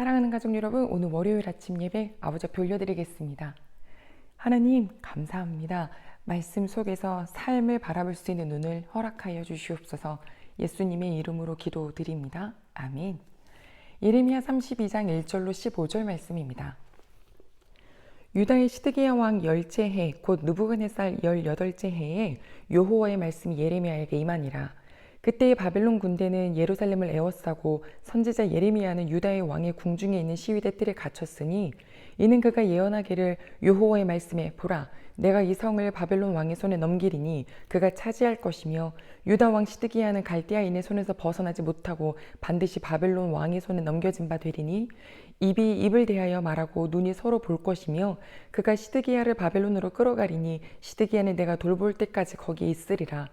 사랑하는 가족 여러분, 오늘 월요일 아침 예배 아버지 앞에 올려드리겠습니다. 하나님, 감사합니다. 말씀 속에서 삶을 바라볼 수 있는 눈을 허락하여 주시옵소서 예수님의 이름으로 기도드립니다. 아멘. 예레미야 32장 1절로 15절 말씀입니다. 유다의 시드기야 왕 열째 해, 곧 느부갓네살 열여덟째 해에 여호와의 말씀이 예레미야에게 임하니라. 그때의 바벨론 군대는 예루살렘을 에워싸고 선지자 예레미야는 유다의 왕의 궁중에 있는 시위대 뜰에 갇혔으니 이는 그가 예언하기를 여호와의 말씀에 보라 내가 이 성을 바벨론 왕의 손에 넘기리니 그가 차지할 것이며 유다 왕 시드기야는 갈대아인의 손에서 벗어나지 못하고 반드시 바벨론 왕의 손에 넘겨진 바 되리니 입이 입을 대하여 말하고 눈이 서로 볼 것이며 그가 시드기야를 바벨론으로 끌어가리니 시드기야는 내가 돌볼 때까지 거기에 있으리라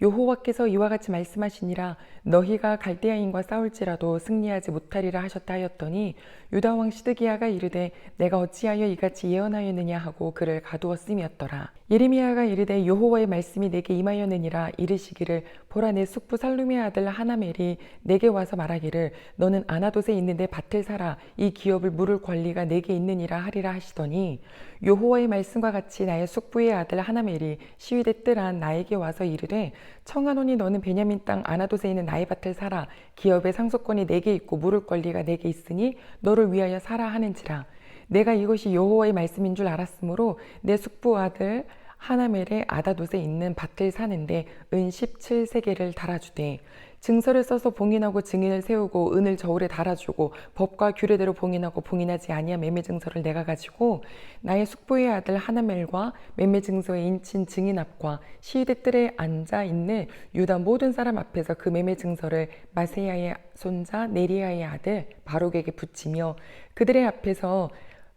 여호와께서 이와 같이 말씀하시니라 너희가 갈대아인과 싸울지라도 승리하지 못하리라 하셨다 하였더니 유다 왕 시드기야가 이르되 내가 어찌하여 이같이 예언하였느냐 하고 그를 가두었음이었더라. 예레미야가 이르되 여호와의 말씀이 내게 임하였느니라 이르시기를 보라 내 숙부 살루미의 아들 하나멜이 내게 와서 말하기를 너는 아나돗에 있는데 밭을 사라 이 기업을 물을 권리가 내게 있느니라 하리라 하시더니 여호와의 말씀과 같이 나의 숙부의 아들 하나멜이 시위대 뜰안 나에게 와서 이르되 청하노니 너는 베냐민 땅 아나돗에 있는 나의 밭을 사라. 기업의 상속권이 내게 있고 물을 권리가 내게 있으니 너를 위하여 사라 하는지라. 내가 이것이 여호와의 말씀인 줄 알았으므로 내 숙부 아들 하나멜의 아다돗에 있는 밭을 사는데 은 17세계를 달아주되 증서를 써서 봉인하고 증인을 세우고 은을 저울에 달아주고 법과 규례대로 봉인하고 봉인하지 아니한 매매 증서를 내가 가지고 나의 숙부의 아들 하나멜과 매매 증서의 인친 증인 앞과 시위대 뜰에 앉아 있는 유다 모든 사람 앞에서 그 매매 증서를 마세야의 손자 네리야의 아들 바록에게 붙이며 그들의 앞에서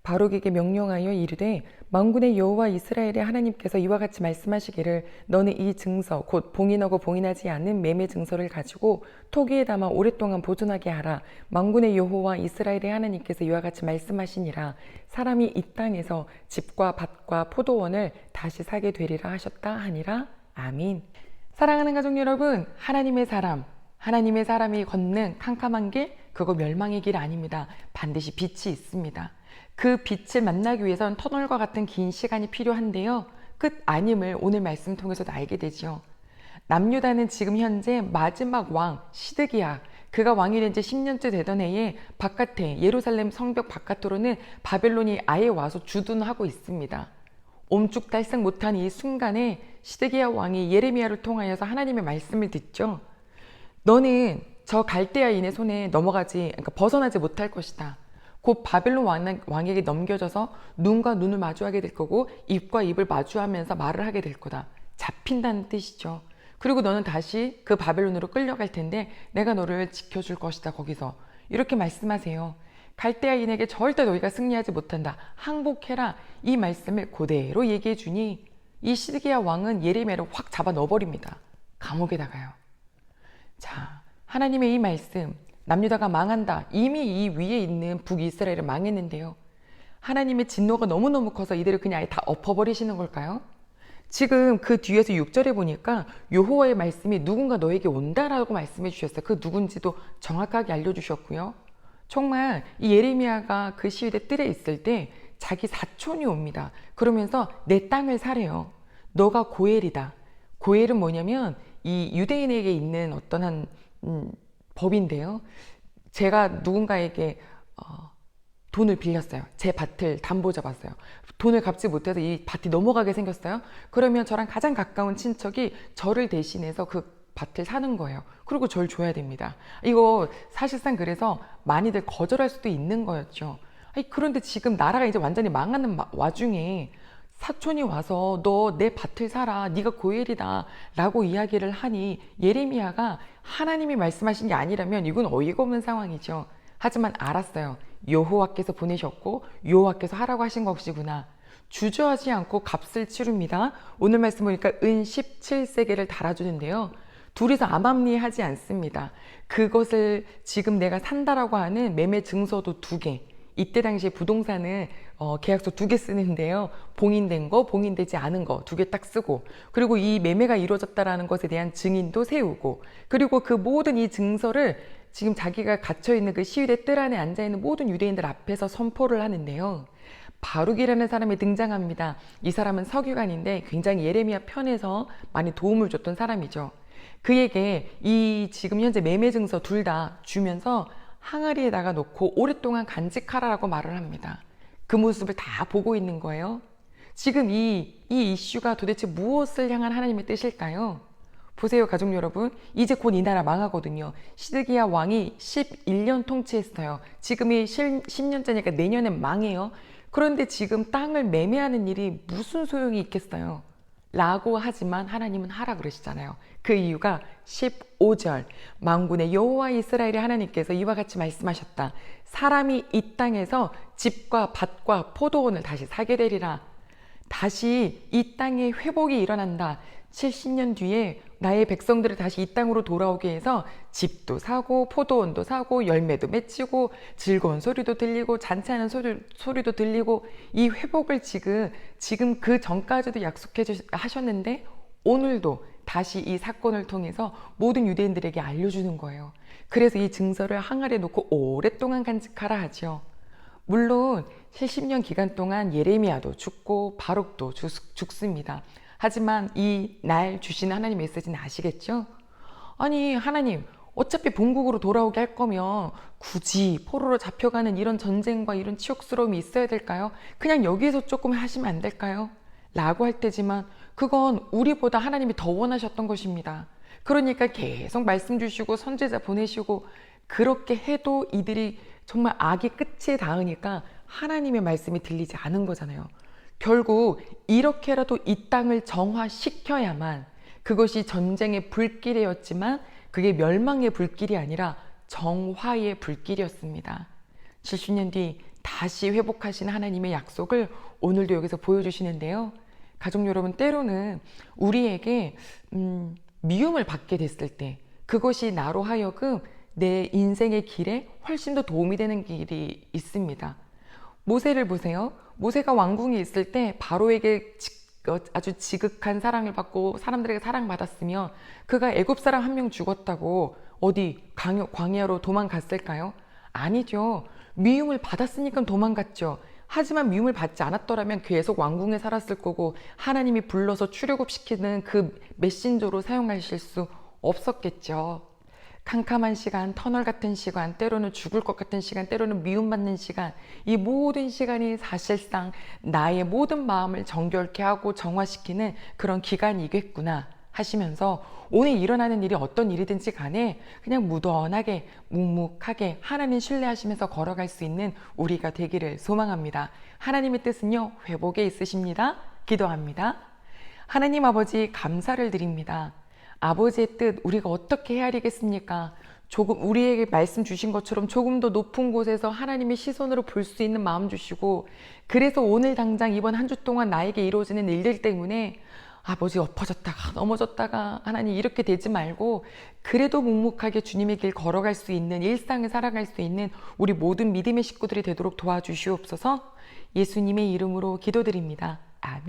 바록에게 명령하여 이르되 만군의 여호와 이스라엘의 하나님께서 이와 같이 말씀하시기를 너는 이 증서 곧 봉인하고 봉인하지 않는 매매 증서를 가지고 토기에 담아 오랫동안 보존하게 하라. 만군의 여호와 이스라엘의 하나님께서 이와 같이 말씀하시니라. 사람이 이 땅에서 집과 밭과 포도원을 다시 사게 되리라 하셨다 하니라. 아민 사랑하는 가족 여러분 하나님의 사람 하나님의 사람이 걷는 캄캄한 길 그거 멸망의 길 아닙니다. 반드시 빛이 있습니다 그 빛을 만나기 위해서는 터널과 같은 긴 시간이 필요한데요. 끝 아님을 오늘 말씀 통해서도 알게 되지요. 남유다는 지금 현재 마지막 왕 시드기야 그가 왕이 된 지 10년째 되던 해에 바깥에 예루살렘 성벽 바깥으로는 바벨론이 아예 와서 주둔하고 있습니다. 옴쭉달싹 못한 이 순간에 시드기야 왕이 예레미야를 통하여서 하나님의 말씀을 듣죠. 너는 저 갈대아인의 손에 넘어가지 그러니까 벗어나지 못할 것이다. 곧 바벨론 왕에게 넘겨져서 눈과 눈을 마주하게 될 거고 입과 입을 마주하면서 말을 하게 될 거다. 잡힌다는 뜻이죠. 그리고 너는 다시 그 바벨론으로 끌려갈 텐데 내가 너를 지켜줄 것이다. 거기서 이렇게 말씀하세요. 갈대아인에게 절대 너희가 승리하지 못한다. 항복해라. 이 말씀을 그대로 얘기해 주니 이 시드기야 왕은 예레미야를 확 잡아 넣어버립니다. 감옥에다가요. 자, 하나님의 이 말씀 남유다가 망한다. 이미 이 위에 있는 북이스라엘은 망했는데요. 하나님의 진노가 너무너무 커서 이들을 그냥 아예 다 엎어버리시는 걸까요? 지금 그 뒤에서 6절에 보니까 여호와의 말씀이 누군가 너에게 온다라고 말씀해 주셨어요. 그 누군지도 정확하게 알려주셨고요. 정말 이 예레미야가 그 시위대 뜰에 있을 때 자기 사촌이 옵니다. 그러면서 내 땅을 사래요. 너가 고엘이다. 고엘은 뭐냐면 이 유대인에게 있는 어떤 한 음, 법인데요. 제가 누군가에게 어, 돈을 빌렸어요. 제 밭을 담보 잡았어요. 돈을 갚지 못해서 이 밭이 넘어가게 생겼어요. 그러면 저랑 가장 가까운 친척이 저를 대신해서 그 밭을 사는 거예요. 그리고 저를 줘야 됩니다. 이거 사실상 그래서 많이들 거절할 수도 있는 거였죠. 아니, 그런데 지금 나라가 이제 완전히 망하는 와중에 사촌이 와서 너 내 밭을 사라 네가 고엘이다. 라고 이야기를 하니 예레미야가 하나님이 말씀하신 게 아니라면 이건 어이가 없는 상황이죠. 하지만 알았어요. 여호와께서 보내셨고 여호와께서 하라고 하신 것이구나. 주저하지 않고 값을 치릅니다. 오늘 말씀 보니까 은 17세계를 달아주는데요. 둘이서 암암리하지 않습니다. 그것을 지금 내가 산다라고 하는 매매 증서도 두개 이때 당시에 부동산은 어, 계약서 두 개 쓰는데요. 봉인된 거, 봉인되지 않은 거 두 개 딱 쓰고 그리고 이 매매가 이루어졌다라는 것에 대한 증인도 세우고 그리고 그 모든 이 증서를 지금 자기가 갇혀 있는 그 시위대 뜰 안에 앉아 있는 모든 유대인들 앞에서 선포를 하는데요. 바룩이라는 사람이 등장합니다. 이 사람은 서기관인데 굉장히 예레미야 편에서 많이 도움을 줬던 사람이죠. 그에게 이 지금 현재 매매 증서 둘 다 주면서 항아리에다가 놓고 오랫동안 간직하라라고 말을 합니다. 그 모습을 다 보고 있는 거예요. 지금 이, 이 이슈가 도대체 무엇을 향한 하나님의 뜻일까요? 보세요, 가족 여러분. 이제 곧 이 나라 망하거든요. 시드기야 왕이 11년 통치했어요. 지금이 10년째니까 내년엔 망해요. 그런데 지금 땅을 매매하는 일이 무슨 소용이 있겠어요? 라고 하지만 하나님은 하라 그러시잖아요. 그 이유가 15절 망군의 여호와 이스라엘의 하나님께서 이와 같이 말씀하셨다. 사람이 이 땅에서 집과 밭과 포도원을 다시 사게 되리라. 다시 이 땅에 회복이 일어난다. 70년 뒤에 나의 백성들을 다시 이 땅으로 돌아오게 해서 집도 사고 포도원도 사고 열매도 맺히고 즐거운 소리도 들리고 잔치하는 소리, 소리 도 들리고 이 회복을 지금 지금 그 전까지도 약속해 주, 하셨는데 오늘도 다시 이 사건을 통해서 모든 유대인들에게 알려주는 거예요. 그래서 이 증서를 항아리에 놓고 오랫동안 간직하라 하죠. 물론 70년 기간 동안 예레미야도 죽고 바룩도 죽, 죽습니다. 하지만 이 날 주시는 하나님의 메시지는 아시겠죠? 아니 하나님 어차피 본국으로 돌아오게 할 거면 굳이 포로로 잡혀가는 이런 전쟁과 이런 치욕스러움이 있어야 될까요? 그냥 여기에서 조금 하시면 안 될까요? 라고 할 때지만 그건 우리보다 하나님이 더 원하셨던 것입니다. 그러니까 계속 말씀 주시고 선제자 보내시고 그렇게 해도 이들이 정말 악이 끝에 닿으니까 하나님의 말씀이 들리지 않은 거잖아요. 결국 이렇게라도 이 땅을 정화시켜야만 그것이 전쟁의 불길이었지만 그게 멸망의 불길이 아니라 정화의 불길이었습니다. 70년 뒤 다시 회복하신 하나님의 약속을 오늘도 여기서 보여주시는데요. 가족 여러분, 때로는 우리에게 음, 미움을 받게 됐을 때 그것이 나로 하여금 내 인생의 길에 훨씬 더 도움이 되는 길이 있습니다. 모세를 보세요. 모세가 왕궁에 있을 때 바로에게 어, 아주 지극한 사랑을 받고 사람들에게 사랑받았으며 그가 애굽 사람 한 명 죽었다고 어디 광야로 도망갔을까요? 아니죠. 미움을 받았으니까 도망갔죠. 하지만 미움을 받지 않았더라면 계속 왕궁에 살았을 거고 하나님이 불러서 출애굽시키는 그 메신저로 사용하실 수 없었겠죠. 캄캄한 시간, 터널 같은 시간, 때로는 죽을 것 같은 시간, 때로는 미움받는 시간, 이 모든 시간이 사실상 나의 모든 마음을 정결케 하고 정화시키는 그런 기간이겠구나 하시면서 오늘 일어나는 일이 어떤 일이든지 간에 그냥 무던하게, 묵묵하게 하나님 신뢰하시면서 걸어갈 수 있는 우리가 되기를 소망합니다. 하나님의 뜻은요, 회복에 있으십니다. 기도합니다. 하나님 아버지 감사를 드립니다. 아버지의 뜻 우리가 어떻게 헤아리겠습니까? 조금 우리에게 말씀 주신 것처럼 조금 더 높은 곳에서 하나님의 시선으로 볼 수 있는 마음 주시고 그래서 오늘 당장 이번 한 주 동안 나에게 이루어지는 일들 때문에 아버지 엎어졌다가 넘어졌다가 하나님 이렇게 되지 말고 그래도 묵묵하게 주님의 길 걸어갈 수 있는 일상을 살아갈 수 있는 우리 모든 믿음의 식구들이 되도록 도와주시옵소서 예수님의 이름으로 기도드립니다. 아멘.